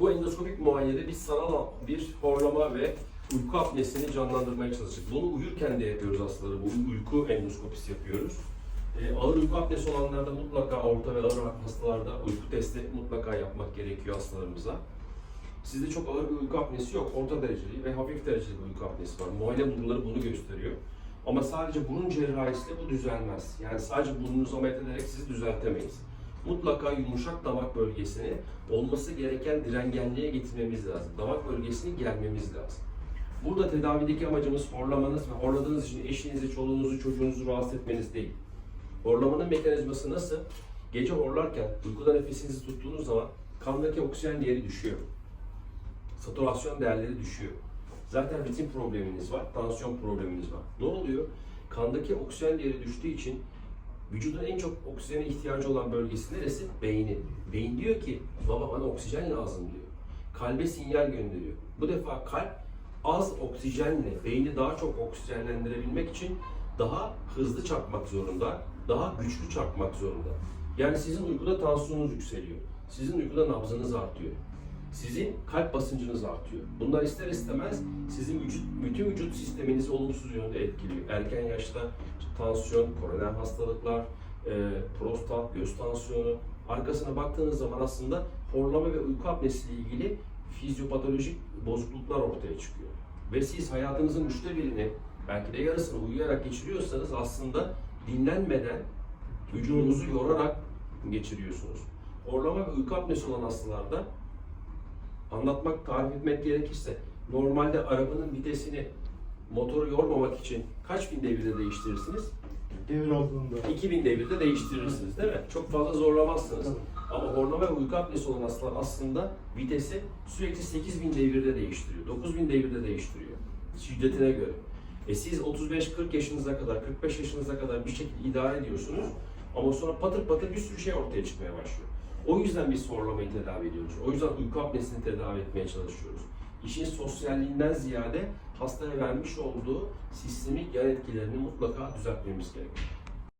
Bu endoskopik muayenede biz sanal bir horlama ve uyku apnesini canlandırmaya çalıştık. Bunu uyurken de yapıyoruz hastaları. Bu uyku endoskopisi yapıyoruz. Ee, ağır uyku apnesi olanlarda mutlaka orta ve ağır hastalarda uyku testi mutlaka yapmak gerekiyor hastalarımıza. Sizde çok ağır bir uyku apnesi yok. Orta dereceli ve hafif dereceli bir uyku apnesi var. Muayene bulguları bunu gösteriyor. Ama sadece burun cerrahisiyle bu düzelmez. Yani sadece burnunuzu ameliyat ederek sizi düzeltemeyiz. Mutlaka yumuşak damak bölgesini olması gereken direngenliğe getirmemiz lazım. Damak bölgesini germemiz lazım. Burada tedavideki amacımız horlamanız ve horladığınız için eşinizi, çoluğunuzu, çocuğunuzu rahatsız etmeniz değil. Horlamanın mekanizması nasıl? Gece horlarken uykuda nefesinizi tuttuğunuz zaman kandaki oksijen değeri düşüyor. Saturasyon değerleri düşüyor. Zaten ritim probleminiz var, tansiyon probleminiz var. Ne oluyor? Kandaki oksijen değeri düştüğü için vücudun en çok oksijene ihtiyacı olan bölgesi neresi? Beyni. Beyin diyor ki baba bana oksijen lazım diyor. Kalbe sinyal gönderiyor. Bu defa kalp az oksijenle beyni daha çok oksijenlendirebilmek için daha hızlı çarpmak zorunda, daha güçlü çarpmak zorunda. Yani sizin uykuda tansiyonunuz yükseliyor. Sizin uykuda nabzınız artıyor. Sizin kalp basıncınız artıyor. Bunlar ister istemez sizin vücut, bütün vücut sisteminizi olumsuz yönde etkiliyor. Erken yaşta tansiyon, koroner hastalıklar, e, prostat, göğüs tansiyonu. Arkasına baktığınız zaman aslında horlama ve uyku apnesi ile ilgili fizyopatolojik bozukluklar ortaya çıkıyor. Ve siz hayatınızın üçte birini, belki de yarısını uyuyarak geçiriyorsanız aslında dinlenmeden, vücudunuzu yorarak geçiriyorsunuz. Horlama ve uyku apnesi olan hastalarda anlatmak, tarif etmek gerekirse normalde arabanın vitesini motoru yormamak için kaç bin devirde değiştirirsiniz? Devir aldığında. 2000 devirde değiştirirsiniz değil mi? Çok fazla zorlamazsınız. Tabii. Ama horlama ve uyku apnesi olan hastalar aslında vitesi sürekli 8000 devirde değiştiriyor. 9000 devirde değiştiriyor. Şiddetine göre. E siz 35-40 yaşınıza kadar, 45 yaşınıza kadar bir şekilde idare ediyorsunuz. Ama sonra patır patır bir sürü şey ortaya çıkmaya başlıyor. O yüzden biz horlamayı tedavi ediyoruz. O yüzden uyku apnesini tedavi etmeye çalışıyoruz. İşin sosyalliğinden ziyade hastaya vermiş olduğu sistemik yan etkilerini mutlaka düzeltmemiz gerekiyor.